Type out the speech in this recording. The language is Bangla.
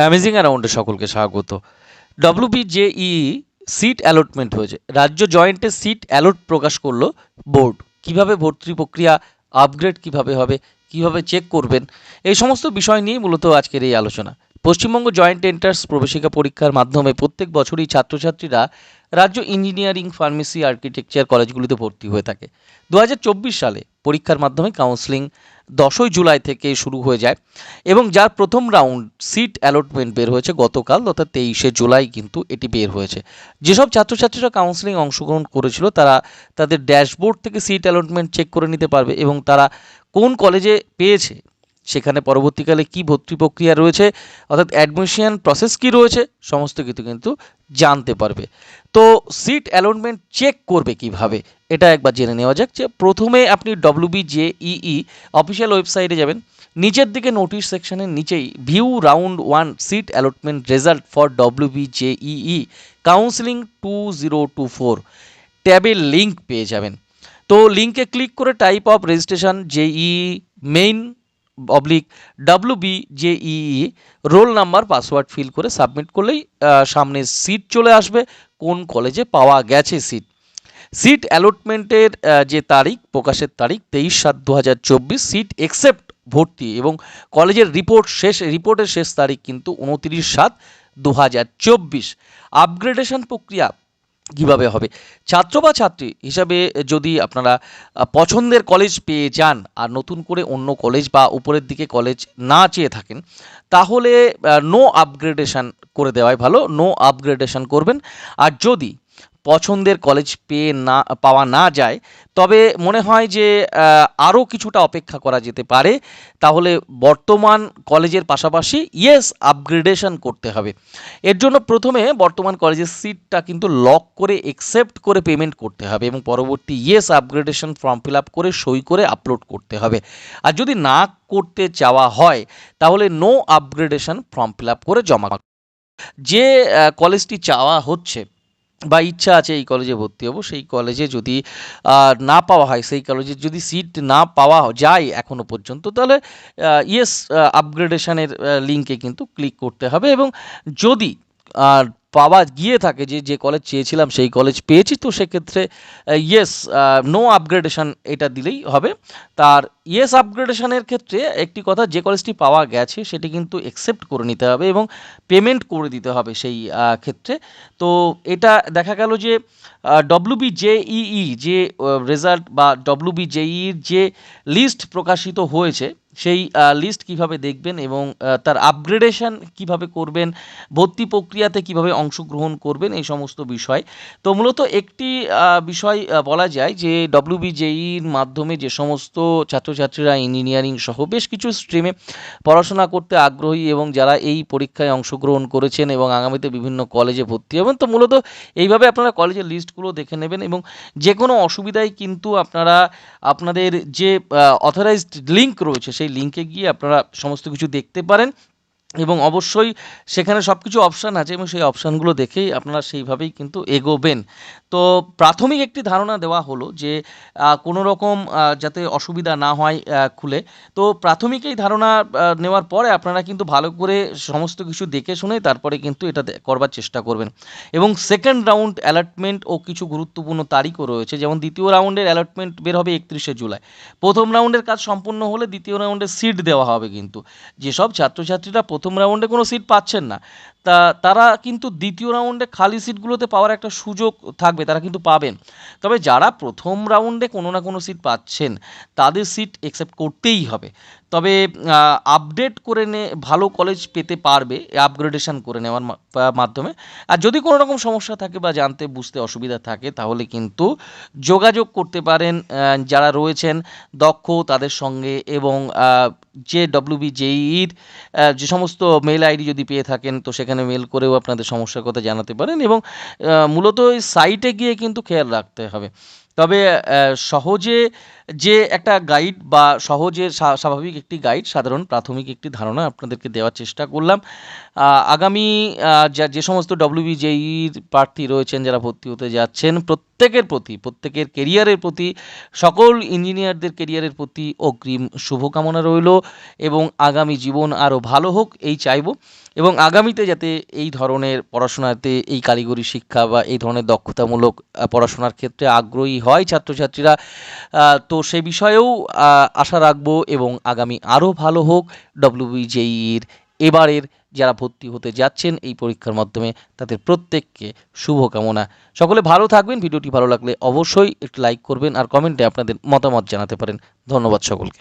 অ্যামেজিং অ্যারাউন্ডে সকলকে স্বাগত। ডব্লিউবিজেই সিট অ্যালটমেন্ট হয়েছে। রাজ্য জয়েন্টে সিট অ্যালট প্রকাশ করল বোর্ড কীভাবে ভর্তি প্রক্রিয়া আপগ্রেড কীভাবে হবে, কীভাবে চেক করবেন, এই সমস্ত বিষয় নিয়েই মূলত আজকের এই আলোচনা। পশ্চিমবঙ্গ জয়েন্ট এন্ট্রান্স প্রবেশিকা পরীক্ষার মাধ্যমে প্রত্যেক বছরই ছাত্রছাত্রীরা রাজ্য ইঞ্জিনিয়ারিং ফার্মেসি আর্কিটেকচার কলেজগুলিতে ভর্তি হয়ে থাকে। দু হাজার চব্বিশ সালে পরীক্ষার মাধ্যমে কাউন্সেলিং দশই জুলাই থেকে শুরু হয়ে যায় এবং যার প্রথম রাউন্ড সিট অ্যালটমেন্ট বের হয়েছে গতকাল, অর্থাৎ তেইশে জুলাই কিন্তু এটি বের হয়েছে। যেসব ছাত্রছাত্রীরা কাউন্সেলিং অংশগ্রহণ করেছিল, তারা তাদের ড্যাশবোর্ড থেকে সিট অ্যালটমেন্ট চেক করে নিতে পারবে এবং তারা কোন কলেজে পেয়েছে সেখানে পরবর্তীকালে কি ভর্তি প্রক্রিয়া রয়েছে, অর্থাৎ অ্যাডমিশন প্রসেস কি রয়েছে, সমস্ত কিছু কিন্তু জানতে পারবে। তো সিট অ্যালটমেন্ট চেক করবে কীভাবে, এটা একবার জেনে নেওয়া যাক যে প্রথমে আপনি ডব্লিউবি জেইই অফিসিয়াল ওয়েবসাইটে যাবেন, নিচের দিকে নোটিশ সেকশনের নিচেই view round one seat allotment result for WB JEE counselling two zero two four ট্যাবের লিঙ্ক পেয়ে যাবেন। তো লিঙ্কে ক্লিক করে type of registration JEE main oblique W B JEE roll number password fill করে সাবমিট করলেই সামনে সিট চলে আসবে, কোন কলেজে পাওয়া গেছে সিট সিট অ্যালটমেন্টের যে তারিখ, প্রকাশের তারিখ, তেইশ সাত দু সিট একসেপ্ট ভর্তি এবং কলেজের রিপোর্ট শেষ রিপোর্টের শেষ তারিখ কিন্তু উনতিরিশ সাত দু আপগ্রেডেশন প্রক্রিয়া কীভাবে হবে? ছাত্র বা ছাত্রী হিসাবে যদি আপনারা পছন্দের কলেজ পেয়ে যান আর নতুন করে অন্য কলেজ বা উপরের দিকে কলেজ না চেয়ে থাকেন, তাহলে নো আপগ্রেডেশন করে দেওয়াই ভালো নো আপগ্রেডেশন করবেন। আর যদি পছন্দের কলেজ পেয়ে না, পাওয়া না যায়, তবে মনে হয় যে আরও কিছুটা অপেক্ষা করা যেতে পারে। তাহলে বর্তমান কলেজের পাশাপাশি ইয়েস আপগ্রেডেশন করতে হবে। এর জন্য প্রথমে বর্তমান কলেজের সিটটা কিন্তু লক করে একসেপ্ট করে পেমেন্ট করতে হবে এবং পরবর্তী yes upgradation form fill up করে সই করে আপলোড করতে হবে। আর যদি না করতে চাওয়া হয়, তাহলে no upgradation form fill up করে জমা যে কলেজটি চাওয়া হচ্ছে বা ইচ্ছা আছে এই কলেজে ভর্তি হব, সেই কলেজে যদি না পাওয়া হয়, সেই কলেজে যদি সিট না পাওয়া যায় এখনও পর্যন্ত, তাহলে ইয়েস আপগ্রেডেশনের লিঙ্কে কিন্তু ক্লিক করতে হবে এবং যদি পাওয়া গিয়ে থাকে যে যে কলেজ চেয়েছিলাম, সেই কলেজ পেয়েছি। তো সেক্ষেত্রে ইয়েস নো আপগ্রেডেশন এটা দিলেই হবে। তার ইয়েস আপগ্রেডেশনের ক্ষেত্রে একটি কথা, যে কলেজটি পাওয়া গেছে, সেটি কিন্তু অ্যাকসেপ্ট করে নিতে হবে এবং পেমেন্ট করে দিতে হবে সেই ক্ষেত্রে। তো এটা দেখা গেল যে ডব্লিউবি জেইই যে রেজাল্ট বা ডব্লিউবি জেইর যে লিস্ট প্রকাশিত হয়েছে সেই লিস্ট কীভাবে দেখবেন এবং তার আপগ্রেডেশন কীভাবে করবেন, ভর্তি প্রক্রিয়াতে কীভাবে অংশগ্রহণ করবেন, এই সমস্ত বিষয়। তো মূলত একটি বিষয় বলা যায় যে ডব্লিউবি জেইর মাধ্যমে যে সমস্ত ছাত্রছাত্রীরা ইঞ্জিনিয়ারিং সহ বেশ কিছু স্ট্রিমে পড়াশোনা করতে আগ্রহী এবং যারা এই পরীক্ষায় অংশগ্রহণ করেছেন এবং আগামীতে বিভিন্ন কলেজে ভর্তি হবেন, তো মূলত এইভাবে আপনারা কলেজের লিস্টগুলো দেখে নেবেন এবং যে কোনো অসুবিধায় কিন্তু আপনারা আপনাদের যে অথরাইজড লিঙ্ক রয়েছে সেই লিঙ্কে গিয়ে আপনারা সমস্ত কিছু দেখতে পারেন। এবং অবশ্যই সেখানে সব কিছু অপশান আছে এবং সেই অপশানগুলো দেখেই আপনারা সেইভাবেই কিন্তু এগোবেন। তো প্রাথমিক একটি ধারণা দেওয়া হলো যে কোনো রকম যাতে অসুবিধা না হয় খুলে। তো প্রাথমিক এই ধারণা নেওয়ার পরে আপনারা কিন্তু ভালো করে সমস্ত কিছু দেখে শুনে তারপরে কিন্তু এটা করবার চেষ্টা করবেন। এবং সেকেন্ড রাউন্ড অ্যালটমেন্ট ও কিছু গুরুত্বপূর্ণ তারিখও রয়েছে। যেমন দ্বিতীয় রাউন্ডের অ্যালটমেন্ট বের হবে একত্রিশে জুলাই। প্রথম রাউন্ডের কাজ সম্পূর্ণ হলে দ্বিতীয় রাউন্ডে সিট দেওয়া হবে কিন্তু। যেসব ছাত্রছাত্রীরা প্রথম রাউন্ডে কোনো সিট পাচ্ছেন না। তা, তারা কিন্তু দ্বিতীয় রাউন্ডে খালি সিটগুলোতে পাওয়ার একটা সুযোগ থাকবে, তারা কিন্তু পাবেন। তবে যারা প্রথম রাউন্ডে কোনো না কোনো সিট পাচ্ছেন, তাদের সিট একসেপ্ট করতেই হবে। তবে আপডেট করে নে, ভালো কলেজ পেতে পারবে আপগ্রেডেশন করে নেওয়ার মাধ্যমে। আর যদি কোনো রকম সমস্যা থাকে বা জানতে, বুঝতে অসুবিধা থাকে, তাহলে কিন্তু যোগাযোগ করতে পারেন যারা রয়েছেন দক্ষ তাদের সঙ্গে এবং যে ডব্লিউবি জেইর যে সমস্ত মেল আইডি যদি পেয়ে থাকেন, তো সেখানে মেল করেও আপনাদের সমস্যার কথা জানাতে পারেন এবং মূলত ওই সাইটে গিয়ে কিন্তু খেয়াল রাখতে হবে। তবে সহজে যে একটা গাইড বা সহজে স্বা- স্বাভাবিক একটি গাইড সাধারণ প্রাথমিক একটি ধারণা আপনাদেরকে দেওয়ার চেষ্টা করলাম। আগামী যা, যে সমস্ত ডব্লিউবিজেইর প্রার্থী রয়েছেন, যারা ভর্তি হতে যাচ্ছেন, প্রত্যেকের প্রতি, প্রত্যেকের কেরিয়ারের প্রতি, সকল ইঞ্জিনিয়ারদের কেরিয়ারের প্রতি অগ্রিম শুভকামনা রইল এবং আগামী জীবন আরও ভালো হোক, এই চাইব। এবং আগামীতে যাতে এই ধরনের পড়াশোনাতে এই কারিগরি শিক্ষা বা এই ধরনের দক্ষতামূলক পড়াশোনার ক্ষেত্রে আগ্রহী হয় ছাত্রছাত্রীরা। তো সে বিষয়েও আশা রাখব এবং আগামী আরও ভালো হোক। ডব্লিউবিজেইর এবারের যারা ভর্তি হতে যাচ্ছেন এই পরীক্ষার মাধ্যমে, তাদের প্রত্যেককে শুভকামনা। সকলে ভালো থাকবেন, ভিডিওটি ভালো লাগলে অবশ্যই একটু লাইক করবেন আর কমেন্টে আপনাদের মতামত জানাতে পারেন। ধন্যবাদ সকলকে।